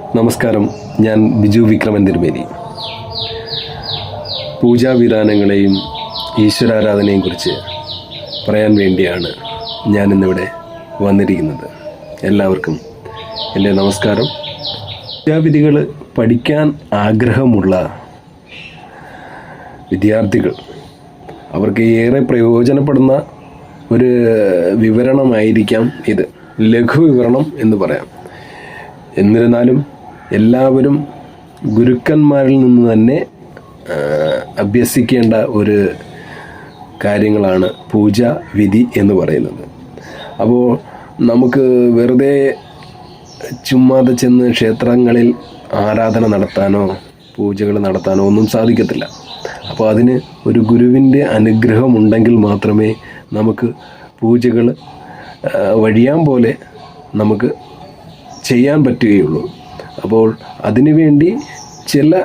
നമസ്കാരം. ഞാൻ ബിജു വിക്രമൻ തിരുമേനി പൂജാവിധാനങ്ങളെയും ഈശ്വരാരാധനയെയും കുറിച്ച് പറയാൻ വേണ്ടിയാണ് ഞാൻ ഇന്നിവിടെ വന്നിരിക്കുന്നത്. എല്ലാവർക്കും എന്റെ നമസ്കാരം. പൂജാവിധികൾ പഠിക്കാൻ ആഗ്രഹമുള്ള വിദ്യാർത്ഥികൾ അവർക്ക് ഏറെ പ്രയോജനപ്പെടുന്ന ഒരു വിവരണമായിരിക്കാം ഇത്. ലഘു വിവരണം എന്ന് പറയാം. എന്നിരുന്നാലും എല്ലാവരും ഗുരുക്കന്മാരിൽ നിന്ന് തന്നെ അഭ്യസിക്കേണ്ട ഒരു കാര്യങ്ങളാണ് പൂജ വിധി എന്ന് പറയുന്നത്. അപ്പോൾ നമുക്ക് വെറുതെ ചുമ്മാതെ ചെന്ന് ക്ഷേത്രങ്ങളിൽ ആരാധന നടത്താനോ പൂജകൾ നടത്താനോ ഒന്നും സാധിക്കത്തില്ല. അപ്പോൾ അതിന് ഒരു ഗുരുവിന്റെ അനുഗ്രഹമുണ്ടെങ്കിൽ മാത്രമേ നമുക്ക് പൂജകൾ വഴിയാൻ പോലെ നമുക്ക് ചെയ്യാൻ പറ്റുകയുള്ളൂ. അപ്പോൾ അതിനുവേണ്ടി ചില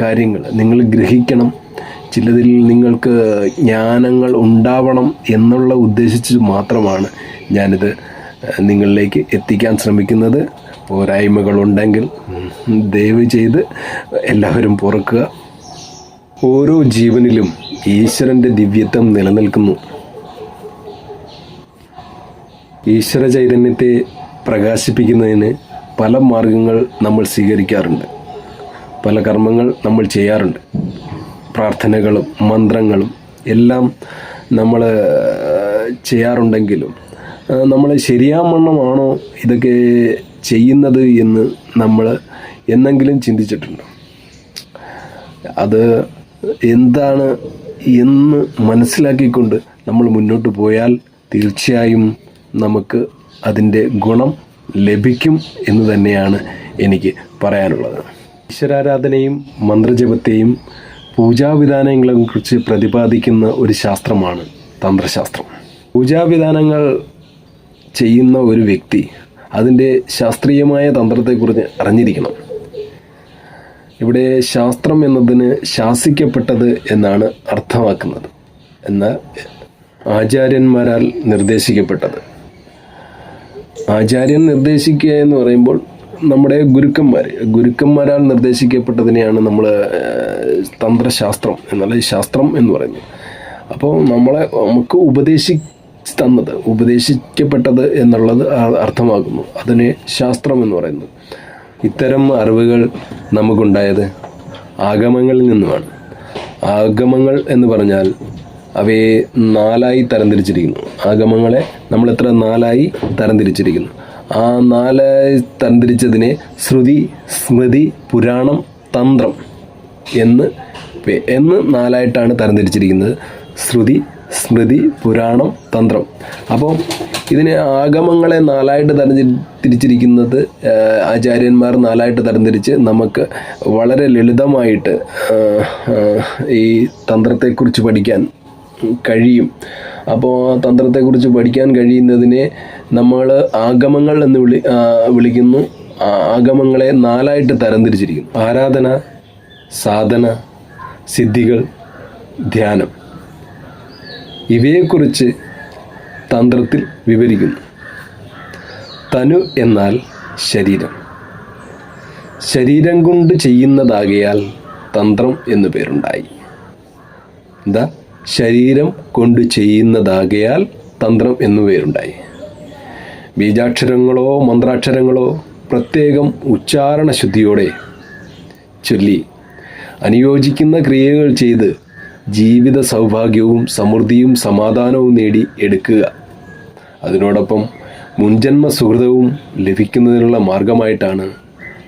കാര്യങ്ങൾ നിങ്ങൾ ഗ്രഹിക്കണം. ചിലതിൽ നിങ്ങൾക്ക് ജ്ഞാനങ്ങൾ ഉണ്ടാവണം എന്നുള്ള ഉദ്ദേശിച്ച് മാത്രമാണ് ഞാനിത് നിങ്ങളിലേക്ക് എത്തിക്കാൻ ശ്രമിക്കുന്നത്. പോരായ്മകളുണ്ടെങ്കിൽ ദയവ് ചെയ്ത് എല്ലാവരും പുറക്കുക. ഓരോ ജീവനിലും ഈശ്വരന്റെ ദിവ്യത്വം നിലനിൽക്കുന്നു. ഈശ്വര ചൈതന്യത്തെ പ്രകാശിപ്പിക്കുന്നതിന് പല മാർഗങ്ങൾ നമ്മൾ സ്വീകരിക്കാറുണ്ട്. പല കർമ്മങ്ങൾ നമ്മൾ ചെയ്യാറുണ്ട്. പ്രാർത്ഥനകളും മന്ത്രങ്ങളും എല്ലാം നമ്മൾ ചെയ്യാറുണ്ടെങ്കിലും നമ്മൾ ശരിയാമണ്ണമാണോ ഇതൊക്കെ ചെയ്യുന്നത് എന്ന് നമ്മൾ എന്നെങ്കിലും ചിന്തിച്ചിട്ടുണ്ടോ? അത് എന്താണ് എന്ന് മനസ്സിലാക്കിക്കൊണ്ട് നമ്മൾ മുന്നോട്ട് പോയാൽ തീർച്ചയായും നമുക്ക് അതിന്റെ ഗുണം ലഭിക്കും എന്ന് തന്നെയാണ് എനിക്ക് പറയാനുള്ളത്. ഈശ്വരാരാധനയും മന്ത്രജപത്തെയും പൂജാവിധാനങ്ങളെ കുറിച്ച് പ്രതിപാദിക്കുന്ന ഒരു ശാസ്ത്രമാണ് തന്ത്രശാസ്ത്രം. പൂജാവിധാനങ്ങൾ ചെയ്യുന്ന ഒരു വ്യക്തി അതിന്റെ ശാസ്ത്രീയമായ തന്ത്രത്തെക്കുറിച്ച് അറിഞ്ഞിരിക്കണം. ഇവിടെ ശാസ്ത്രം എന്നതിന് ശാസിക്കപ്പെട്ടത് എന്നാണ് അർത്ഥമാക്കുന്നത്. എന്നാൽ ആചാര്യന്മാരാൽ നിർദ്ദേശിക്കപ്പെട്ടത്. ആചാര്യൻ നിർദ്ദേശിക്കുക എന്ന് പറയുമ്പോൾ നമ്മുടെ ഗുരുക്കന്മാർ ഗുരുക്കന്മാരാൽ നിർദ്ദേശിക്കപ്പെട്ടതിനെയാണ് നമ്മൾ തന്ത്രശാസ്ത്രം എന്നുള്ള ശാസ്ത്രം എന്ന് പറയുന്നത്. അപ്പോൾ നമ്മളെ നമുക്ക് ഉപദേശി തന്നത് ഉപദേശിക്കപ്പെട്ടത് എന്നുള്ളത് അർത്ഥമാക്കുന്നു. അതിനെ ശാസ്ത്രം എന്ന് പറയുന്നു. ഇത്തരം അറിവുകൾ നമുക്കുണ്ടായത് ആഗമങ്ങളിൽ നിന്നുമാണ്. ആഗമങ്ങൾ എന്ന് പറഞ്ഞാൽ അവയെ നാലായി തരംതിരിച്ചിരിക്കുന്നു. ആഗമങ്ങളെ നമ്മൾ എത്ര നാലായി തരംതിരിച്ചിരിക്കുന്നു. ആ നാലായി തരംതിരിച്ചതിനെ ശ്രുതി സ്മൃതി പുരാണം തന്ത്രം എന്ന് എന്ന് നാലായിട്ടാണ് തരംതിരിച്ചിരിക്കുന്നത്. ശ്രുതി സ്മൃതി പുരാണം തന്ത്രം. അപ്പോൾ ഇതിനെ ആഗമങ്ങളെ നാലായിട്ട് തരം തിരിച്ചിരിക്കുന്നത് ആചാര്യന്മാർ നാലായിട്ട് തരംതിരിച്ച് നമുക്ക് വളരെ ലളിതമായിട്ട് ഈ തന്ത്രത്തെക്കുറിച്ച് പഠിക്കാൻ കഴിയും. അപ്പോൾ തന്ത്രത്തെക്കുറിച്ച് പഠിക്കാൻ കഴിയുന്നതിനെ നമ്മൾ ആഗമങ്ങൾ എന്ന് വിളി വിളിക്കുന്നു. ആഗമങ്ങളെ നാലായിട്ട് തരംതിരിച്ചിരിക്കുന്നു. ആരാധന സാധന സിദ്ധികൾ ധ്യാനം. ഇവയെക്കുറിച്ച് തന്ത്രത്തിൽ വിവരിക്കുന്നു. തനു എന്നാൽ ശരീരം. ശരീരം കൊണ്ട് ചെയ്യുന്നതാകയാൽ തന്ത്രം എന്നു പേരുണ്ടായി. എന്താ? ശരീരം കൊണ്ട് ചെയ്യുന്നതാകയാൽ തന്ത്രം എന്നു പേരുണ്ടായി. ബീജാക്ഷരങ്ങളോ മന്ത്രാക്ഷരങ്ങളോ പ്രത്യേകം ഉച്ചാരണ ശുദ്ധിയോടെ ചൊല്ലി അനുയോജിക്കുന്ന ക്രിയകൾ ചെയ്ത് ജീവിത സൗഭാഗ്യവും സമൃദ്ധിയും സമാധാനവും നേടി എടുക്കുക. അതിനോടൊപ്പം മുൻജന്മ സുഹൃതവും ലഭിക്കുന്നതിനുള്ള മാർഗമായിട്ടാണ്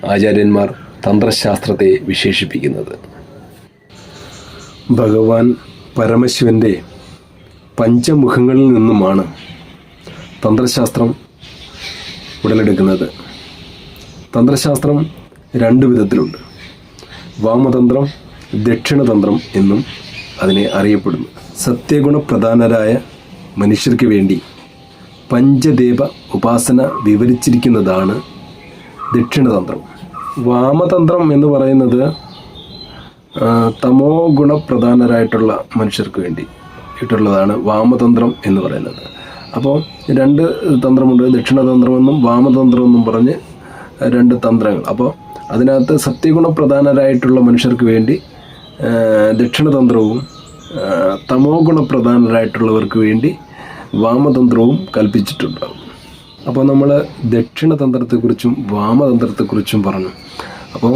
ആചാര്യന്മാർ തന്ത്രശാസ്ത്രത്തെ വിശേഷിപ്പിക്കുന്നത്. ഭഗവാൻ പരമശിവന്റെ പഞ്ചമുഖങ്ങളിൽ നിന്നുമാണ് തന്ത്രശാസ്ത്രം ഉടലെടുക്കുന്നത്. തന്ത്രശാസ്ത്രം രണ്ട് വിധത്തിലുണ്ട്. വാമതന്ത്രം ദക്ഷിണതന്ത്രം എന്നും അതിനെ അറിയപ്പെടുന്നു. സത്യഗുണപ്രധാനരായ മനുഷ്യർക്ക് വേണ്ടി പഞ്ചദേവ ഉപാസന വിവരിച്ചിരിക്കുന്നതാണ് ദക്ഷിണതന്ത്രം. വാമതന്ത്രം എന്ന് പറയുന്നത് തമോ ഗുണപ്രധാനരായിട്ടുള്ള മനുഷ്യർക്ക് വേണ്ടി ഇട്ടുള്ളതാണ് വാമതന്ത്രം എന്ന് പറയുന്നത്. അപ്പോൾ രണ്ട് തന്ത്രമുണ്ട് ദക്ഷിണതന്ത്രമെന്നും വാമതന്ത്രമെന്നും പറഞ്ഞ് രണ്ട് തന്ത്രങ്ങൾ. അപ്പോൾ അതിനകത്ത് സത്യഗുണപ്രധാനരായിട്ടുള്ള മനുഷ്യർക്ക് വേണ്ടി ദക്ഷിണതന്ത്രവും തമോ ഗുണപ്രധാനരായിട്ടുള്ളവർക്ക് വേണ്ടി വാമതന്ത്രവും കൽപ്പിച്ചിട്ടുണ്ട് അപ്പോൾ നമ്മൾ ദക്ഷിണതന്ത്രത്തെക്കുറിച്ചും വാമതന്ത്രത്തെക്കുറിച്ചും പറഞ്ഞു. അപ്പം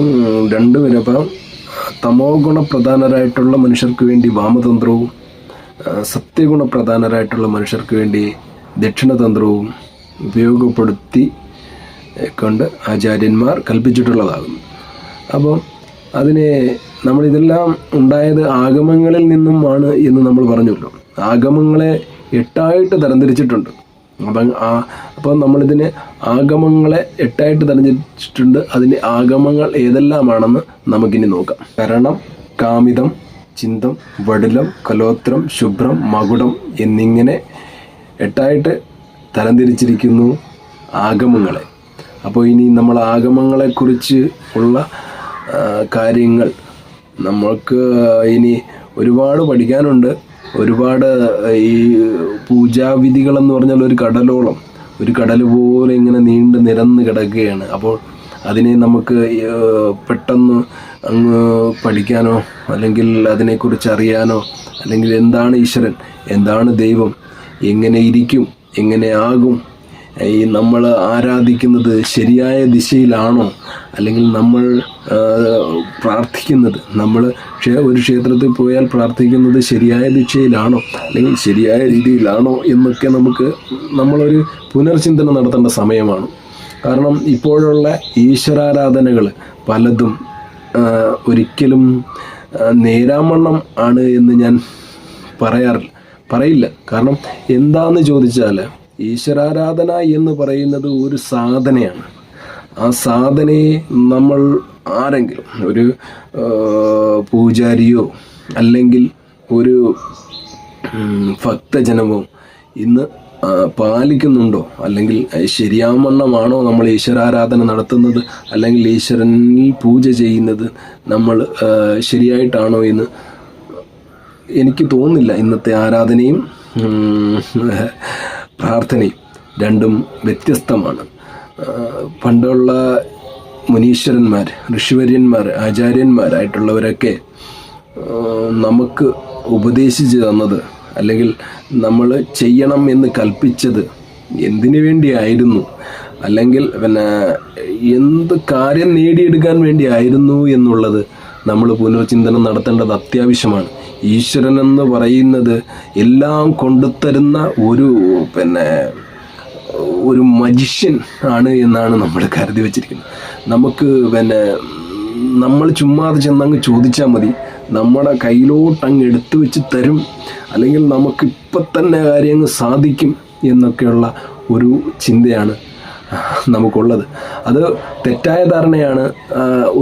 രണ്ടുപേരും അപ്പം തമോ ഗുണപ്രധാനരായിട്ടുള്ള മനുഷ്യർക്ക് വേണ്ടി വാമതന്ത്രവും സത്യഗുണപ്രധാനരായിട്ടുള്ള മനുഷ്യർക്ക് വേണ്ടി ദക്ഷിണതന്ത്രവും ഉപയോഗപ്പെടുത്തി കൊണ്ട് ആചാര്യന്മാർ കൽപ്പിച്ചിട്ടുള്ളതാകുന്നു. അപ്പോൾ അതിനെ നമ്മളിതെല്ലാം ഉണ്ടായത് ആഗമങ്ങളിൽ നിന്നുമാണ് എന്ന് നമ്മൾ പറഞ്ഞല്ലോ. ആഗമങ്ങളെ എട്ടായിട്ട് തരംതിരിച്ചിട്ടുണ്ട്. അപ്പം ആ അപ്പം നമ്മളിതിന് ആഗമങ്ങളെ എട്ടായിട്ട് തരംതിരിച്ചിട്ടുണ്ട് അതിന്റെ ആഗമങ്ങൾ ഏതെല്ലാമാണെന്ന് നമുക്കിനി നോക്കാം. കരണം കാമിതം ചിന്തം വടിലം കലോത്രം ശുഭ്രം മകുടം എന്നിങ്ങനെ എട്ടായിട്ട് തരംതിരിച്ചിരിക്കുന്നു ആഗമങ്ങളെ. അപ്പോൾ ഇനി നമ്മൾ ആഗമങ്ങളെക്കുറിച്ച് ഉള്ള കാര്യങ്ങൾ നമ്മൾക്ക് ഇനി ഒരുപാട് പഠിക്കാനുണ്ട്. ഒരുപാട് ഈ പൂജാവിധികളെന്ന് പറഞ്ഞാൽ ഒരു കടലോളം. ഒരു കടൽ പോലെ ഇങ്ങനെ നീണ്ട് നിരന്ന് കിടക്കുകയാണ്. അപ്പോൾ അതിനെ നമുക്ക് പെട്ടെന്ന് അങ്ങ് പഠിക്കാനോ അല്ലെങ്കിൽ അതിനെക്കുറിച്ച് അറിയാനോ അല്ലെങ്കിൽ എന്താണ് ഈശ്വരൻ എന്താണ് ദൈവം എങ്ങനെ ഇരിക്കും എങ്ങനെ ആകും ഈ നമ്മൾ ആരാധിക്കുന്നത് ശരിയായ ദിശയിലാണോ? അല്ലെങ്കിൽ നമ്മൾ പ്രാർത്ഥിക്കുന്നത് നമ്മൾ ഒരു ക്ഷേത്രത്തിൽ പോയാൽ പ്രാർത്ഥിക്കുന്നത് ശരിയായ ദിശയിലാണോ? അല്ലെങ്കിൽ ശരിയായ രീതിയിലാണോ എന്നൊക്കെ നമുക്ക് നമ്മളൊരു പുനർചിന്തനം നടത്തേണ്ട സമയമാണ്. കാരണം ഇപ്പോഴുള്ള ഈശ്വരാരാധനകൾ പലതും ഒരിക്കലും നേരാമണ്ണം ആണ് എന്ന് ഞാൻ പറയാറില്ല പറയില്ല. കാരണം എന്താന്ന് ചോദിച്ചാൽ ഈശ്വരാരാധന എന്ന് പറയുന്നത് ഒരു സാധനയാണ്. ആ സാധനയെ നമ്മൾ ആരെങ്കിലും ഒരു പൂജാരിയോ അല്ലെങ്കിൽ ഒരു ഭക്തജനമോ ഇന്ന് പാലിക്കുന്നുണ്ടോ? അല്ലെങ്കിൽ ശരിയാമണ്ണമാണോ നമ്മൾ ഈശ്വരാരാധന നടത്തുന്നത്? അല്ലെങ്കിൽ ഈശ്വരനിൽ പൂജ ചെയ്യുന്നത് നമ്മൾ ശരിയായിട്ടാണോ എന്ന് എനിക്ക് തോന്നുന്നില്ല. ഇന്നത്തെ ആരാധനയും പ്രാർത്ഥനയും രണ്ടും വ്യത്യസ്തമാണ്. പണ്ടുള്ള മുനീശ്വരന്മാർ ഋഷിവര്യന്മാർ ആചാര്യന്മാരായിട്ടുള്ളവരൊക്കെ നമുക്ക് ഉപദേശിച്ചു തന്നത് അല്ലെങ്കിൽ നമ്മൾ ചെയ്യണം എന്ന് കൽപ്പിച്ചത് എന്തിനു വേണ്ടിയായിരുന്നു? അല്ലെങ്കിൽ പിന്നെ എന്ത് കാര്യം നേടിയെടുക്കാൻ വേണ്ടിയായിരുന്നു എന്നുള്ളത് നമ്മൾ പുനർചിന്തനം നടത്തേണ്ടത് അത്യാവശ്യമാണ്. ഈശ്വരൻ എന്ന് പറയുന്നത് എല്ലാം കൊണ്ടുത്തരുന്ന ഒരു പിന്നെ ഒരു മജിഷ്യൻ ആണ് എന്നാണ് നമ്മൾ കരുതി വെച്ചിരിക്കുന്നത്. നമുക്ക് പിന്നെ നമ്മൾ ചുമ്മാതെ ചെന്നങ്ങ് ചോദിച്ചാൽ മതി. നമ്മുടെ കയ്യിലോട്ട് അങ്ങ് എടുത്തു വെച്ച് തരും. അല്ലെങ്കിൽ നമുക്ക് ഇപ്പം തന്നെ കാര്യങ്ങൾ സാധിക്കും എന്നൊക്കെയുള്ള ഒരു ചിന്തയാണ് നമുക്കുള്ളത്. അത് തെറ്റായ ധാരണയാണ്.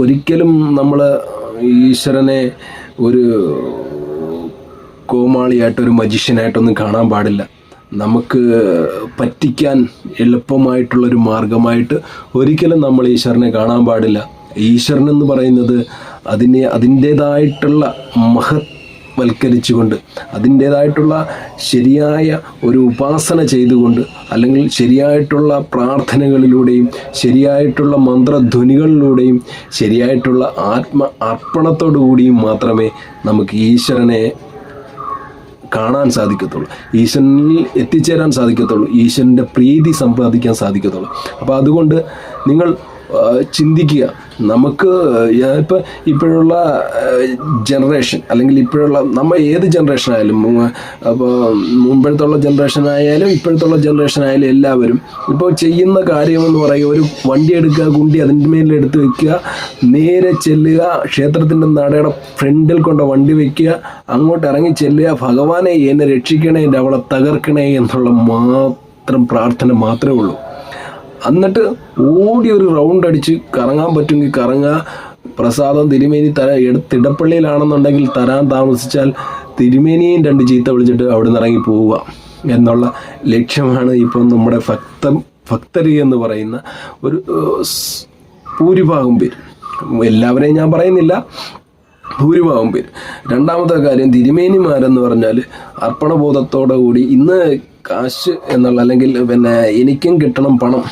ഒരിക്കലും നമ്മൾ ഈശ്വരനെ ഒരു കോമാളിയായിട്ട് ഒരു മജിഷ്യനായിട്ടൊന്നും കാണാൻ പാടില്ല. നമുക്ക് പറ്റിക്കാൻ എളുപ്പമായിട്ടുള്ളൊരു മാർഗമായിട്ട് ഒരിക്കലും നമ്മൾ ഈശ്വരനെ കാണാൻ പാടില്ല. ഈശ്വരൻ എന്ന് പറയുന്നത് അതിനെ അതിന്റേതായിട്ടുള്ള മഹത് വൽക്കരിച്ചുകൊണ്ട് അതിന്റേതായിട്ടുള്ള ശരിയായ ഒരു ഉപാസന ചെയ്തുകൊണ്ട് അല്ലെങ്കിൽ ശരിയായിട്ടുള്ള പ്രാർത്ഥനകളിലൂടെയും ശരിയായിട്ടുള്ള മന്ത്രധ്വനികളിലൂടെയും ശരിയായിട്ടുള്ള ആത്മ അർപ്പണത്തോടു കൂടിയും മാത്രമേ നമുക്ക് ഈശ്വരനെ കാണാൻ സാധിക്കത്തുള്ളൂ. ഈശ്വരനിൽ എത്തിച്ചേരാൻ സാധിക്കത്തുള്ളൂ. ഈശ്വരന്റെ പ്രീതി സമ്പാദിക്കാൻ സാധിക്കത്തുള്ളൂ. അപ്പോൾ അതുകൊണ്ട് നിങ്ങൾ ചിന്തിക്കുക. നമുക്ക് ഇപ്പം ഇപ്പോഴുള്ള ജനറേഷൻ അല്ലെങ്കിൽ ഇപ്പോഴുള്ള നമ്മൾ ഏത് ജനറേഷൻ ആയാലും അപ്പോൾ മുമ്പഴത്തുള്ള ജനറേഷൻ ആയാലും ഇപ്പോഴത്തുള്ള ജനറേഷൻ ആയാലും എല്ലാവരും ഇപ്പോൾ ചെയ്യുന്ന കാര്യമെന്ന് പറയുക ഒരു വണ്ടി എടുക്കുക കുണ്ടി അതിന്റെ മേലിൽ എടുത്ത് വെക്കുക നേരെ ചെല്ലുക ക്ഷേത്രത്തിന്റെ നടയുടെ ഫ്രണ്ടിൽ കൊണ്ട് വണ്ടി വെക്കുക അങ്ങോട്ട് ഇറങ്ങി ചെല്ലുക ഭഗവാനെ എന്നെ രക്ഷിക്കണേ എന്റെ അവളെ തകർക്കണേ എന്നുള്ള മാത്രം പ്രാർത്ഥന മാത്രമേ ഉള്ളൂ. എന്നിട്ട് ഓടി ഒരു റൗണ്ട് അടിച്ച് കറങ്ങാൻ പറ്റുമെങ്കിൽ കറങ്ങുക. പ്രസാദം തിരുമേനി തര തിടപ്പള്ളിയിലാണെന്നുണ്ടെങ്കിൽ തരാൻ താമസിച്ചാൽ തിരുമേനിയും രണ്ട് ചീത്ത വിളിച്ചിട്ട് അവിടെ നിന്ന് ഇറങ്ങി പോവുക എന്നുള്ള ലക്ഷ്യമാണ് ഇപ്പം നമ്മുടെ ഭക്തം ഭക്തരി എന്ന് പറയുന്ന ഒരു ഭൂരിഭാഗം പേര്. എല്ലാവരെയും ഞാൻ പറയുന്നില്ല. ഭൂരിഭാഗം പേര്. രണ്ടാമത്തെ കാര്യം തിരുമേനിമാരെന്ന് പറഞ്ഞാൽ അർപ്പണബോധത്തോടു കൂടി ഇന്ന് കാശ് എന്നുള്ള അല്ലെങ്കിൽ പിന്നെ എനിക്കും കിട്ടണം പണം.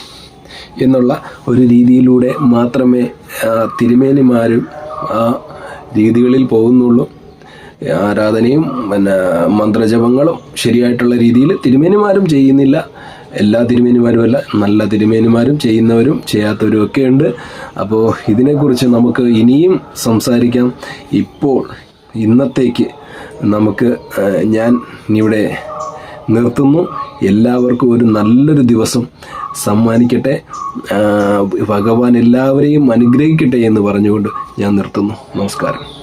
എന്നുള്ള ഒരു രീതിയിലൂടെ മാത്രമേ തിരുമേനിമാരും ആ രീതികളിൽ പോകുന്നുള്ളൂ. ആരാധനയും പിന്നെ മന്ത്രജപങ്ങളും ശരിയായിട്ടുള്ള രീതിയിൽ തിരുമേനിമാരും ചെയ്യുന്നില്ല. എല്ലാ തിരുമേനിമാരും അല്ല നല്ല തിരുമേനിമാരും ചെയ്യുന്നവരും ചെയ്യാത്തവരും ഒക്കെ ഉണ്ട്. അപ്പോൾ ഇതിനെക്കുറിച്ച് നമുക്ക് ഇനിയും സംസാരിക്കാം. ഇപ്പോൾ ഇന്നത്തേക്ക് നമുക്ക് ഞാൻ ഇവിടെ നിർത്തുന്നു. എല്ലാവർക്കും ഒരു നല്ലൊരു ദിവസം സമ്മാനിക്കട്ടെ. ഭഗവാൻ എല്ലാവരെയും അനുഗ്രഹിക്കട്ടെ എന്ന് പറഞ്ഞുകൊണ്ട് ഞാൻ നിർത്തുന്നു. നമസ്കാരം.